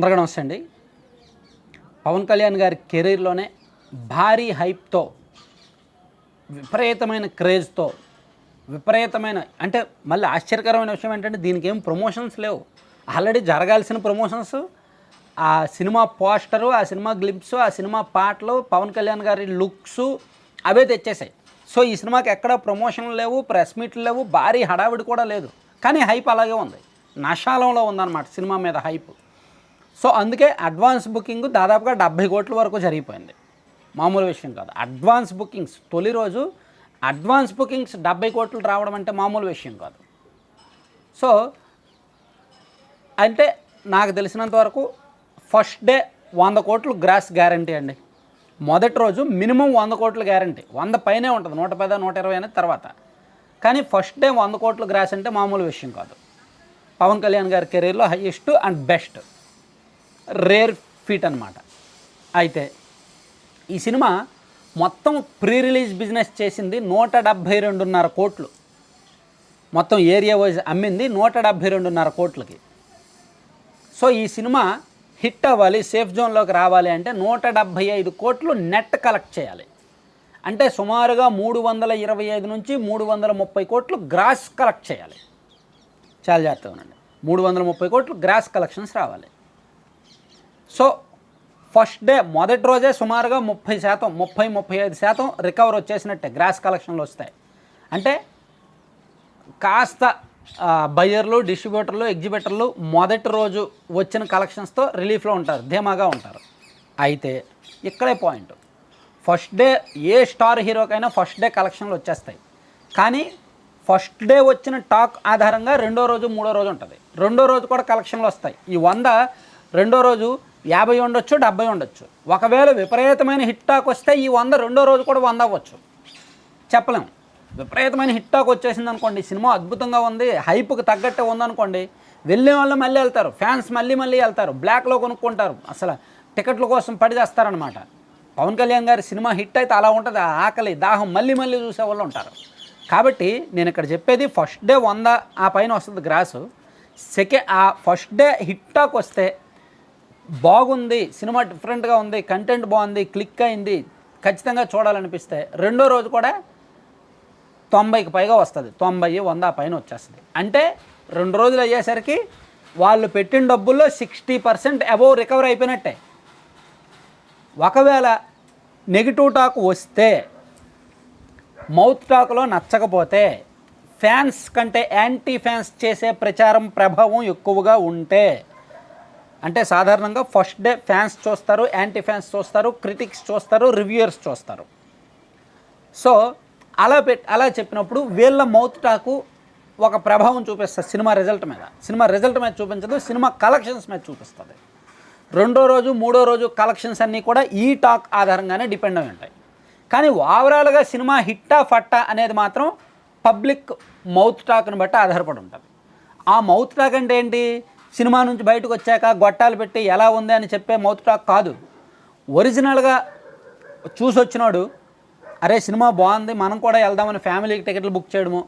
అందరికీ నమస్తే అండి పవన్ కళ్యాణ్ గారి కెరీర్లోనే భారీ హైప్తో విపరీతమైన క్రేజ్తో విపరీతమైన అంటే మళ్ళీ ఆశ్చర్యకరమైన విషయం ఏంటంటే దీనికి ఏం ప్రమోషన్స్ లేవు. ఆల్రెడీ జరగాల్సిన ప్రమోషన్స్ ఆ సినిమా పోస్టరు ఆ సినిమా గ్లిప్స్ ఆ సినిమా పాటలు పవన్ కళ్యాణ్ గారి లుక్స్ అవే తెచ్చేసాయి. సో ఈ సినిమాకి ఎక్కడ ప్రమోషన్లు లేవు ప్రెస్ మీట్లు లేవు భారీ హడావిడి కూడా లేదు. కానీ హైప్ అలాగే ఉంది. నషాలంలో ఉందన్నమాట సినిమా మీద హైప్. సో అందుకే అడ్వాన్స్ బుకింగ్ దాదాపుగా డెబ్బై కోట్ల వరకు జరిగిపోయింది. మామూలు విషయం కాదు. అడ్వాన్స్ బుకింగ్స్ తొలి రోజు అడ్వాన్స్ బుకింగ్స్ డెబ్బై కోట్లు రావడం అంటే మామూలు విషయం కాదు. సో అంటే నాకు తెలిసినంత వరకు ఫస్ట్ డే వంద కోట్లు గ్రాస్ గ్యారంటీ అండి. మొదటి రోజు మినిమం వంద కోట్లు గ్యారంటీ. వంద పైనే ఉంటుంది. నూట పద నూట ఇరవై అనేది తర్వాత. కానీ ఫస్ట్ డే వంద కోట్లు గ్రాస్ అంటే మామూలు విషయం కాదు. పవన్ కళ్యాణ్ గారి కెరీర్లో highest and best. Rare feat అనమాట అయితే ఈ సినిమా మొత్తం ప్రీ రిలీజ్ బిజినెస్ చేసింది నూట డెబ్భై రెండున్నర కోట్లు. మొత్తం ఏరియా వైజ్ అమ్మింది నూట డెబ్భై రెండున్నర కోట్లకి. సో ఈ సినిమా హిట్ అవ్వాలి సేఫ్ జోన్లోకి రావాలి అంటే నూట డెబ్భై ఐదు కోట్లు నెట్ కలెక్ట్ చేయాలి. అంటే సుమారుగా మూడు వందల ఇరవై ఐదు నుంచి మూడు వందల ముప్పై కోట్లు గ్రాస్ కలెక్ట్ చేయాలి. చాలా జాగ్రత్తగా ఉండండి. మూడు వందల ముప్పై కోట్లు గ్రాస్ కలెక్షన్స్ రావాలి. సో ఫస్ట్ డే మొదటి రోజే సుమారుగా ముప్పై శాతం ముప్పై ముప్పై ఐదు శాతం రికవర్ వచ్చేసినట్టే గ్రాస్ కలెక్షన్లు వస్తాయి. అంటే కాస్త బయ్యర్లు డిస్ట్రిబ్యూటర్లు ఎగ్జిబిటర్లు మొదటి రోజు వచ్చిన కలెక్షన్స్తో రిలీఫ్లో ఉంటారు ధీమాగా ఉంటారు. అయితే ఇక్కడే పాయింట్ ఫస్ట్ డే ఏ స్టార్ హీరోకైనా ఫస్ట్ డే కలెక్షన్లు వచ్చేస్తాయి. కానీ ఫస్ట్ డే వచ్చిన టాక్ ఆధారంగా రెండో రోజు మూడో రోజు ఉంటుంది. రెండో రోజు కూడా కలెక్షన్లు వస్తాయి. ఈ వంద రెండో రోజు యాభై ఉండొచ్చు డెబ్బై ఉండొచ్చు. ఒకవేళ విపరీతమైన హిట్టాక్ వస్తే ఈ వంద రెండో రోజు కూడా వంద అవ్వచ్చు. చెప్పలేం. విపరీతమైన హిట్టాక్ వచ్చేసింది అనుకోండి సినిమా అద్భుతంగా ఉంది హైప్కి తగ్గట్టే ఉందనుకోండి వెళ్ళే వాళ్ళు మళ్ళీ వెళ్తారు ఫ్యాన్స్ మళ్ళీ మళ్ళీ వెళ్తారు బ్లాక్లో కొనుక్కుంటారు. అసలు టికెట్ల కోసం పడి చేస్తారనమాట పవన్ కళ్యాణ్ గారి సినిమా హిట్ అయితే అలా ఉంటుంది ఆకలి దాహం మళ్ళీ మళ్ళీ చూసే వాళ్ళు ఉంటారు. కాబట్టి నేను ఇక్కడ చెప్పేది ఫస్ట్ డే వంద ఆ పైన వస్తుంది గ్రాసు సెకండ్ ఆ ఫస్ట్ డే హిట్టాక్ వస్తే బాగుంది సినిమా డిఫరెంట్గా ఉంది కంటెంట్ బాగుంది క్లిక్ అయింది ఖచ్చితంగా చూడాలనిపిస్తే రెండో రోజు కూడా తొంభైకి పైగా వస్తుంది. తొంభై వంద పైన వచ్చేస్తుంది. అంటే రెండు రోజులు అయ్యేసరికి వాళ్ళు పెట్టిన డబ్బుల్లో సిక్స్టీ పర్సెంట్ అబోవ్ రికవర్ అయిపోయినట్టే. ఒకవేళ నెగిటివ్ టాక్ వస్తే మౌత్ టాక్లో నచ్చకపోతే ఫ్యాన్స్ కంటే యాంటీ ఫ్యాన్స్ చేసే ప్రచారం ప్రభావం ఎక్కువగా ఉంటే అంటే సాధారణంగా ఫస్ట్ డే ఫ్యాన్స్ చూస్తారు యాంటీ ఫ్యాన్స్ చూస్తారు క్రిటిక్స్ చూస్తారు రివ్యూయర్స్ చూస్తారు. సో అలా పెట్ అలా చెప్పినప్పుడు వీళ్ళ మౌత్ టాకు ఒక ప్రభావం చూపిస్తుంది సినిమా రిజల్ట్ మీద. సినిమా రిజల్ట్ మీద చూపించదు సినిమా కలెక్షన్స్ మీద చూపిస్తుంది. రెండో రోజు మూడో రోజు కలెక్షన్స్ అన్నీ కూడా ఈ టాక్ ఆధారంగానే డిపెండ్ అయి ఉంటాయి. కానీ ఓవరాల్గా సినిమా హిట్టా ఫట్టా అనేది మాత్రం పబ్లిక్ మౌత్ టాక్ని బట్టి ఆధారపడి ఉంటుంది. ఆ మౌత్ టాక్ అంటే ఏంటి? సినిమా నుంచి బయటకు వచ్చాక గొట్టాలు పెట్టి ఎలా ఉంది అని చెప్పే మౌత్ టాక్ కాదు. ఒరిజినల్గా చూసొచ్చినాడు అరే సినిమా బాగుంది మనం కూడా వెళ్దామని ఫ్యామిలీకి టికెట్లు బుక్ చేయడము.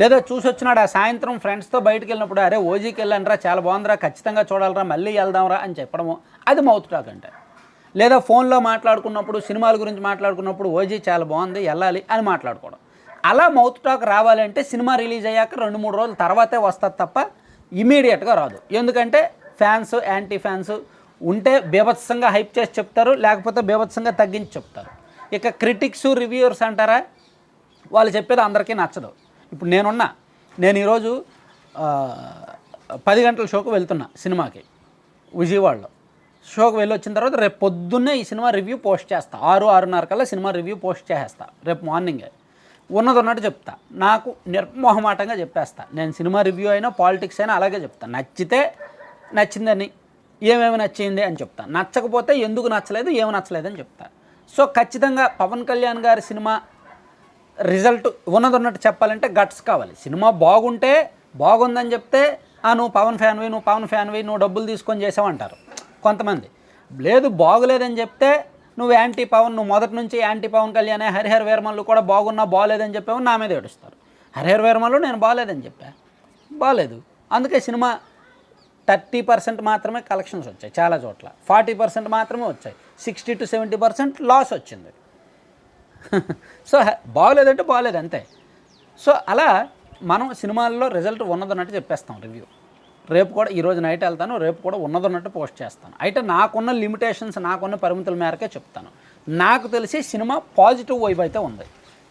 లేదా చూసొచ్చినాడు ఆ సాయంత్రం ఫ్రెండ్స్తో బయటకు వెళ్ళినప్పుడు అరే ఓజీకి వెళ్ళండిరా చాలా బాగుందిరా ఖచ్చితంగా చూడాలరా మళ్ళీ వెళ్దాంరా అని చెప్పడము. అది మౌత్ టాక్ అంటే. లేదా ఫోన్లో మాట్లాడుకున్నప్పుడు సినిమాల గురించి మాట్లాడుకున్నప్పుడు ఓజీ చాలా బాగుంది వెళ్ళాలి అని మాట్లాడుకోవడం. అలా మౌత్ టాక్ రావాలంటే సినిమా రిలీజ్ అయ్యాక రెండు మూడు రోజుల తర్వాతే వస్తుంది తప్ప ఇమీడియట్గా రాదు. ఎందుకంటే ఫ్యాన్స్ యాంటీ ఫ్యాన్స్ ఉంటే బీభత్సంగా హైప్ చేసి చెప్తారు లేకపోతే బీభత్సంగా తగ్గించి చెప్తారు. ఇక క్రిటిక్స్ రివ్యూవర్స్ అంటారా? వాళ్ళు చెప్పేది అందరికీ నచ్చదు. ఇప్పుడు నేనున్నా నేను ఈరోజు పది గంటల షోకు వెళ్తున్నా సినిమాకి విజయవాడలో. షోకి వెళ్ళి వచ్చిన తర్వాత రేపు పొద్దున్నే ఈ సినిమా రివ్యూ పోస్ట్ చేస్తా. ఆరు ఆరున్నర కల్లా సినిమా రివ్యూ పోస్ట్ చేసేస్తా. రేపు మార్నింగే. ఉన్నది ఉన్నట్టు చెప్తా. నాకు నిర్మోహమాటంగా చెప్పేస్తా. నేను సినిమా రివ్యూ అయినా పాలిటిక్స్ అయినా అలాగే చెప్తా. నచ్చితే నచ్చిందని ఏమేమి నచ్చింది అని చెప్తా. నచ్చకపోతే ఎందుకు నచ్చలేదు ఏమి నచ్చలేదు అని చెప్తా. సో ఖచ్చితంగా పవన్ కళ్యాణ్ గారి సినిమా రిజల్ట్ ఉన్నది ఉన్నట్టు చెప్పాలంటే గట్స్ కావాలి. సినిమా బాగుంటే బాగుందని చెప్తే "ఆ, నువ్వు పవన్ ఫ్యాన్వి నువ్వు పవన్ ఫ్యాన్వి నువ్వు డబ్బులు తీసుకొని చేసావంటారు కొంతమంది. లేదు బాగులేదని చెప్తే నువ్వు యాంటీ పవన్ నువ్వు మొదటి నుంచి యాంటీ పవన్ కళ్యాణ్ హరిహర వీరమల్లు కూడా బాగున్నా బాగలేదని చెప్పావు నా మీద ఏడుస్తారు. హరిహర వీరమల్లు నేను బాగాలేదని చెప్పా. బాగాలేదు అందుకే సినిమా థర్టీ పర్సెంట్ మాత్రమే కలెక్షన్స్ వచ్చాయి చాలా చోట్ల. ఫార్టీ పర్సెంట్ మాత్రమే వచ్చాయి. Sixty to seventy percent loss వచ్చింది. సో బాగలేదంటే బాగోలేదంటే బాగోలేదు అంతే. సో అలా మనం సినిమాల్లో రిజల్ట్ ఉన్నదన్నట్టు చెప్పేస్తాం రివ్యూ. రేపు కూడా ఈరోజు నైట్ వెళ్తాను రేపు కూడా ఉన్నదన్నట్టు పోస్ట్ చేస్తాను. అయితే నాకున్న లిమిటేషన్స్ నాకున్న పరిమితుల మేరకే చెప్తాను. నాకు తెలిసి సినిమా పాజిటివ్ వైబ్ అయితే ఉంది.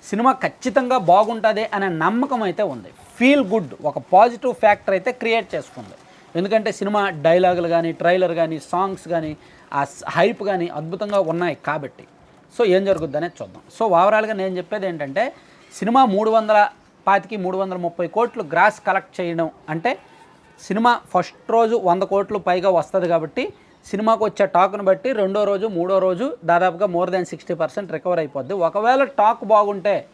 సినిమా ఖచ్చితంగా బాగుంటుంది అనే నమ్మకం అయితే ఉంది. ఫీల్ గుడ్ ఒక పాజిటివ్ ఫ్యాక్టర్ అయితే క్రియేట్ చేసుకుంది. ఎందుకంటే సినిమా డైలాగులు కానీ ట్రైలర్ కానీ సాంగ్స్ కానీ ఆ హైప్ కానీ అద్భుతంగా ఉన్నాయి కాబట్టి. సో ఏం జరుగుద్ది అనేది చూద్దాం. సో ఓవరాల్గా నేను చెప్పేది ఏంటంటే సినిమా మూడు వందల పాతికి మూడు వందల ముప్పై కోట్లు గ్రాస్ కలెక్ట్ చేయడం అంటే సినిమా ఫస్ట్ రోజు వంద కోట్లు పైగా వస్తుంది కాబట్టి సినిమాకు వచ్చే టాక్ను బట్టి రెండో రోజు మూడో రోజు దాదాపుగా more than sixty percent recover అయిపోద్ది. ఒకవేళ టాక్ బాగుంటే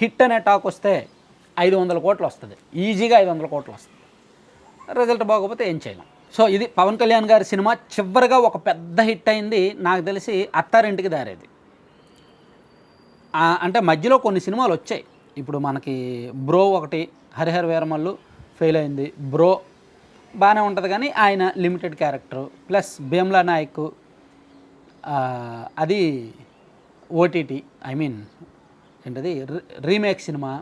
హిట్ అనే టాక్ వస్తే ఐదు వందల కోట్లు వస్తుంది. ఈజీగా ఐదు వందల కోట్లు వస్తుంది. రిజల్ట్ బాగోకపోతే ఏం చేయలేం. సో ఇది పవన్ కళ్యాణ్ గారి సినిమా. చివరిగా ఒక పెద్ద హిట్ అయింది. నాకు తెలిసి అత్తారింటికి దారేది. అంటే మధ్యలో కొన్ని సినిమాలు వచ్చాయి. ఇప్పుడు మనకి బ్రో ఒకటి హరిహర వీరమల్లు ఫెయిల్ అయింది. బ్రో బాగానే ఉంటుంది కానీ ఆయన limited character. Plus Bheemla Nayak అది ఓటీటీ ఐ మీన్ ఏంటది? Remake cinema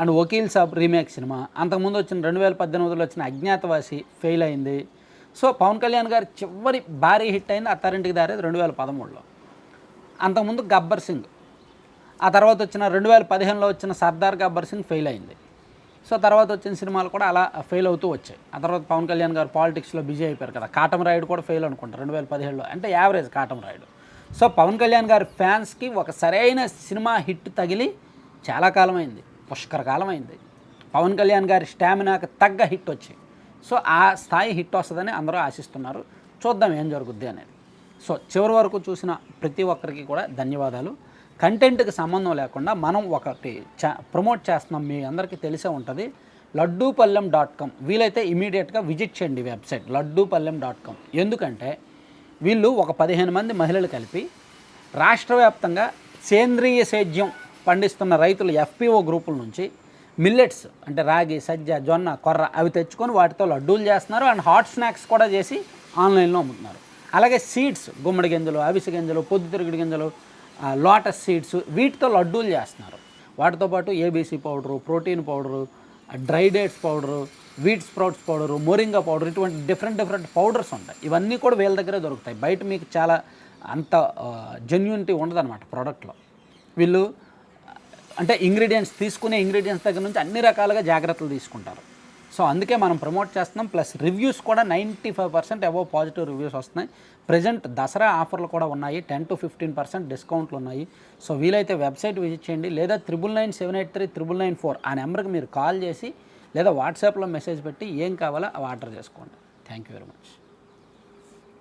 and Vakeel Saab remake cinema. అంతకుముందు వచ్చిన రెండు వేల పద్దెనిమిదిలో వచ్చిన అజ్ఞాతవాసి ఫెయిల్ అయింది. సో పవన్ కళ్యాణ్ గారి చివరి భారీ హిట్ అయింది అత్తారింటికి దారేది రెండు వేల పదమూడులో. అంతకుముందు గబ్బర్ సింగ్ ఆ తర్వాత వచ్చిన రెండు వేల పదిహేనులో వచ్చిన సర్దార్ గబ్బర్ సింగ్ ఫెయిల్ అయింది. సో తర్వాత వచ్చిన సినిమాలు కూడా అలా ఫెయిల్ అవుతూ వచ్చాయి. ఆ తర్వాత పవన్ కళ్యాణ్ గారు పాలిటిక్స్లో బిజీ అయిపోయారు కదా. కాటం రాయుడు కూడా ఫెయిల్ అనుకుంటా రెండు వేల పదిహేడులో. అంటే యావరేజ్ కాటం రాయుడు. సో పవన్ కళ్యాణ్ గారి ఫ్యాన్స్కి ఒక సరైన సినిమా హిట్ తగిలి చాలా కాలమైంది. పుష్కర కాలమైంది. పవన్ కళ్యాణ్ గారి స్టామినాకి తగ్గ హిట్ వచ్చాయి. సో ఆ స్థాయి హిట్ వస్తుందని అందరూ ఆశిస్తున్నారు. చూద్దాం ఏం జరుగుద్ది అనేది. సో చివరి వరకు చూసిన ప్రతి ఒక్కరికి కూడా ధన్యవాదాలు. కంటెంట్కి సంబంధం లేకుండా మనం ఒకటి చా ప్రమోట్ చేస్తున్నాం మీ అందరికీ తెలిసే ఉంటుంది. Laddupallem dot com. వీలైతే ఇమీడియట్గా విజిట్ చేయండి వెబ్సైట్ లడ్డూపల్లెం డాట్ కామ్. ఎందుకంటే వీళ్ళు ఒక పదిహేను మంది మహిళలు కలిపి రాష్ట్ర వ్యాప్తంగా సేంద్రియ సేద్యం పండిస్తున్న రైతులు ఎఫ్పిఓ గ్రూపుల నుంచి మిల్లెట్స్ అంటే రాగి సజ్జ జొన్న కొర్ర అవి తెచ్చుకొని వాటితో లడ్డూలు చేస్తున్నారు అండ్ హాట్ స్నాక్స్ కూడా చేసి ఆన్లైన్లో అమ్ముతున్నారు. అలాగే సీడ్స్ గుమ్మడి గింజలు అవిసె గింజలు పొద్దుతిరుగుడు గింజలు లోటస్ సీడ్స్ వీటితో లడ్డూలు చేస్తున్నారు. వాటితో పాటు ABC powder protein powder dry dates powder wheat sprouts powder moringa powder ఇటువంటి డిఫరెంట్ డిఫరెంట్ పౌడర్స్ ఉంటాయి. ఇవన్నీ కూడా వీళ్ళ దగ్గరే దొరుకుతాయి. బయట మీకు చాలా అంత జెన్యునిటీ ఉండదన్నమాట ప్రోడక్ట్లో వీళ్ళు అంటే ఇంగ్రీడియంట్స్ తీసుకునే ఇంగ్రీడియంట్స్ దగ్గర నుంచి అన్ని రకాలుగా జాగ్రత్తలు తీసుకుంటారు. సో అందుకే మనం ప్రమోట్ చేస్తున్నాం. ప్లస్ రివ్యూస్ కూడా నైంటీ ఫైవ్ పర్సెంట్ ఎవో పాజిటివ్ రివ్యూస్ వస్తున్నాయి. ప్రజెంట్ దసరా ఆఫర్లు కూడా ఉన్నాయి. టెన్ టు ఫిఫ్టీన్ పర్సెంట్ డిస్కౌంట్లు ఉన్నాయి. సో వీలైతే వెబ్సైట్ విజిట్ చేయండి. లేదా triple nine seven eight three triple nine four ఆ నెంబర్కి మీరు కాల్ చేసి లేదా వాట్సాప్లో మెసేజ్ పెట్టి ఏం కావాలో అవి ఆర్డర్ చేసుకోండి. Thank you very much